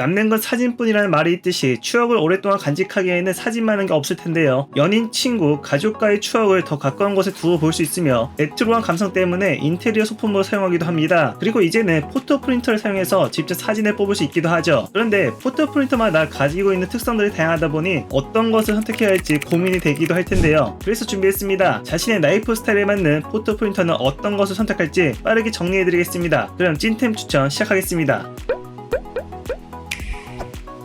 남는 건 사진뿐이라는 말이 있듯이 추억을 오랫동안 간직하기에는 사진만한 게 없을 텐데요. 연인, 친구, 가족과의 추억을 더 가까운 곳에 두어 볼수 있으며 레트로한 감성 때문에 인테리어 소품으로 사용하기도 합니다. 그리고 이제는 포토 프린터를 사용해서 직접 사진을 뽑을 수 있기도 하죠. 그런데 포토 프린터마다 가지고 있는 특성들이 다양하다 보니 어떤 것을 선택해야 할지 고민이 되기도 할 텐데요. 그래서 준비했습니다. 자신의 라이프 스타일에 맞는 포토 프린터는 어떤 것을 선택할지 빠르게 정리해드리겠습니다. 그럼 찐템 추천 시작하겠습니다.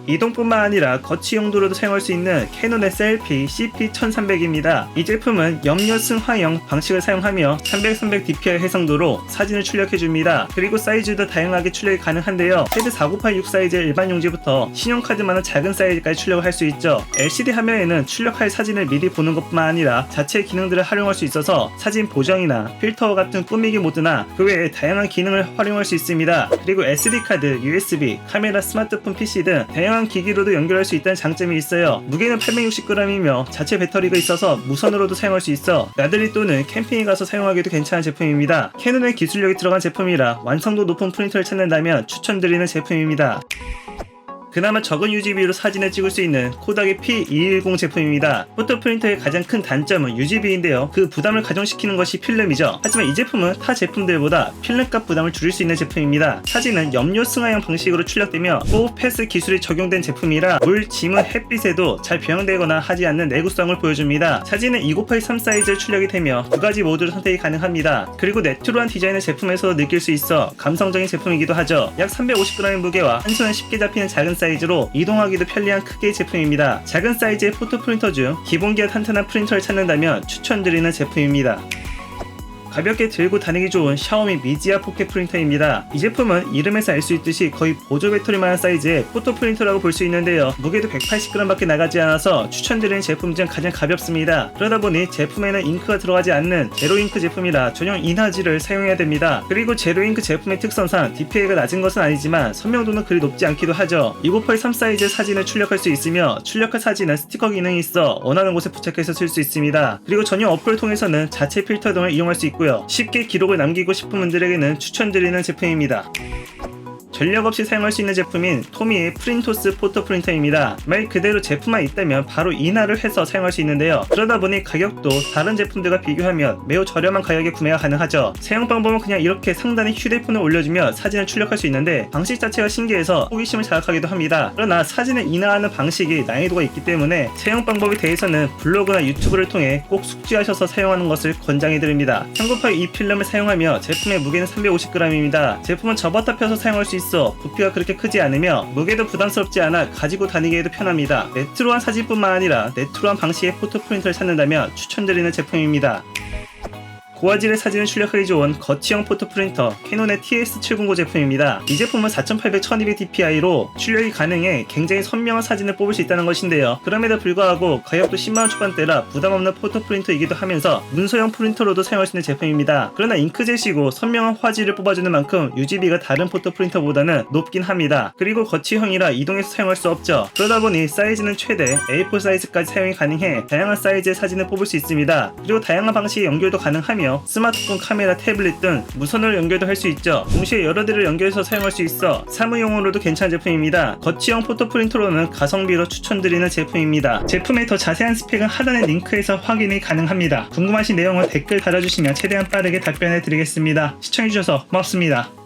이동뿐만 아니라 거치 용도로도 사용할 수 있는 캐논의 셀피 CP1300입니다. 이 제품은 염료 승화형 방식을 사용하며 300, 300 DPI 해상도로 사진을 출력해줍니다. 그리고 사이즈도 다양하게 출력이 가능한데요. 최대 4986 사이즈의 일반 용지부터 신용카드만한 작은 사이즈까지 출력을 할 수 있죠. LCD 화면에는 출력할 사진을 미리 보는 것뿐만 아니라 자체 기능들을 활용할 수 있어서 사진 보정이나 필터 같은 꾸미기 모드나 그 외에 다양한 기능을 활용할 수 있습니다. 그리고 SD카드, USB, 카메라, 스마트폰, PC 등 다양한 기기로도 연결할 수 있다는 장점이 있어요. 무게는 860g이며 자체 배터리가 있어서 무선으로도 사용할 수 있어 나들이 또는 캠핑에 가서 사용하기도 괜찮은 제품입니다. 캐논의 기술력이 들어간 제품이라 완성도 높은 프린터를 찾는다면 추천드리는 제품입니다. 그나마 적은 UGB로 사진을 찍을 수 있는 코닥의 P210 제품입니다. 포토 프린터의 가장 큰 단점은 UGB인데요. 그 부담을 가중시키는 것이 필름이죠. 하지만 이 제품은 타 제품들보다 필름값 부담을 줄일 수 있는 제품입니다. 사진은 염료 승화형 방식으로 출력되며 고패스 기술이 적용된 제품이라 물, 지문, 햇빛에도 잘 변형되거나 하지 않는 내구성을 보여줍니다. 사진은 2983 사이즈로 출력이 되며 두 가지 모드로 선택이 가능합니다. 그리고 레트로한 디자인의 제품에서 느낄 수 있어 감성적인 제품이기도 하죠. 약 350g의 무게와 한 손에 쉽게 잡히는 작은 사이즈 사이즈로 이동하기도 편리한 크기의 제품입니다. 작은 사이즈의 포토 프린터 중 기본기와 탄탄한 프린터를 찾는다면 추천드리는 제품입니다. 가볍게 들고 다니기 좋은 샤오미 미지아 포켓 프린터입니다. 이 제품은 이름에서 알 수 있듯이 거의 보조 배터리만한 사이즈의 포토 프린터라고 볼 수 있는데요. 무게도 180g밖에 나가지 않아서 추천드리는 제품 중 가장 가볍습니다. 그러다 보니 제품에는 잉크가 들어가지 않는 제로 잉크 제품이라 전용 인화지를 사용해야 됩니다. 그리고 제로 잉크 제품의 특성상 DPI가 낮은 것은 아니지만 선명도는 그리 높지 않기도 하죠. 2983 사이즈의 사진을 출력할 수 있으며 출력한 사진은 스티커 기능이 있어 원하는 곳에 부착해서 쓸 수 있습니다. 그리고 전용 어플을 통해서는 자체 필터 등을 이용할 수 있고요. 쉽게 기록을 남기고 싶은 분들에게는 추천드리는 제품입니다. 전력 없이 사용할 수 있는 제품인 토미의 프린토스 포토 프린터입니다. 말 그대로 제품만 있다면 바로 인화를 해서 사용할 수 있는데요. 그러다 보니 가격도 다른 제품들과 비교하면 매우 저렴한 가격에 구매가 가능하죠. 사용 방법은 그냥 이렇게 상단에 휴대폰을 올려주며 사진을 출력할 수 있는데 방식 자체가 신기해서 호기심을 자극하기도 합니다. 그러나 사진을 인화하는 방식이 난이도가 있기 때문에 사용 방법에 대해서는 블로그나 유튜브를 통해 꼭 숙지하셔서 사용하는 것을 권장해드립니다. 참고파의 이 필름을 사용하며 제품의 무게는 350g입니다. 제품은 접었다 펴서 사용할 수 있어 있어 부피가 그렇게 크지 않으며 무게도 부담스럽지 않아 가지고 다니기에도 편합니다. 레트로한 사진뿐만 아니라 레트로한 방식의 포토 프린터를 찾는다면 추천드리는 제품입니다. 고화질의 사진을 출력하기 좋은 거치형 포토 프린터 캐논의 TS709 제품입니다. 이 제품은 4800 1200 DPI로 출력이 가능해 굉장히 선명한 사진을 뽑을 수 있다는 것인데요. 그럼에도 불구하고 가격도 10만원 초반대라 부담없는 포토 프린터이기도 하면서 문서형 프린터로도 사용할 수 있는 제품입니다. 그러나 잉크젯이고 선명한 화질을 뽑아주는 만큼 UGB가 다른 포토 프린터보다는 높긴 합니다. 그리고 거치형이라 이동해서 사용할 수 없죠. 그러다 보니 사이즈는 최대 A4 사이즈까지 사용이 가능해 다양한 사이즈의 사진을 뽑을 수 있습니다. 그리고 다양한 방식의 연결도 가능 하며 스마트폰 카메라, 태블릿 등 무선으로 연결도 할 수 있죠. 동시에 여러 대를 연결해서 사용할 수 있어 사무용으로도 괜찮은 제품입니다. 거치형 포토 프린터로는 가성비로 추천드리는 제품입니다. 제품의 더 자세한 스펙은 하단의 링크에서 확인이 가능합니다. 궁금하신 내용은 댓글 달아주시면 최대한 빠르게 답변해 드리겠습니다. 시청해주셔서 고맙습니다.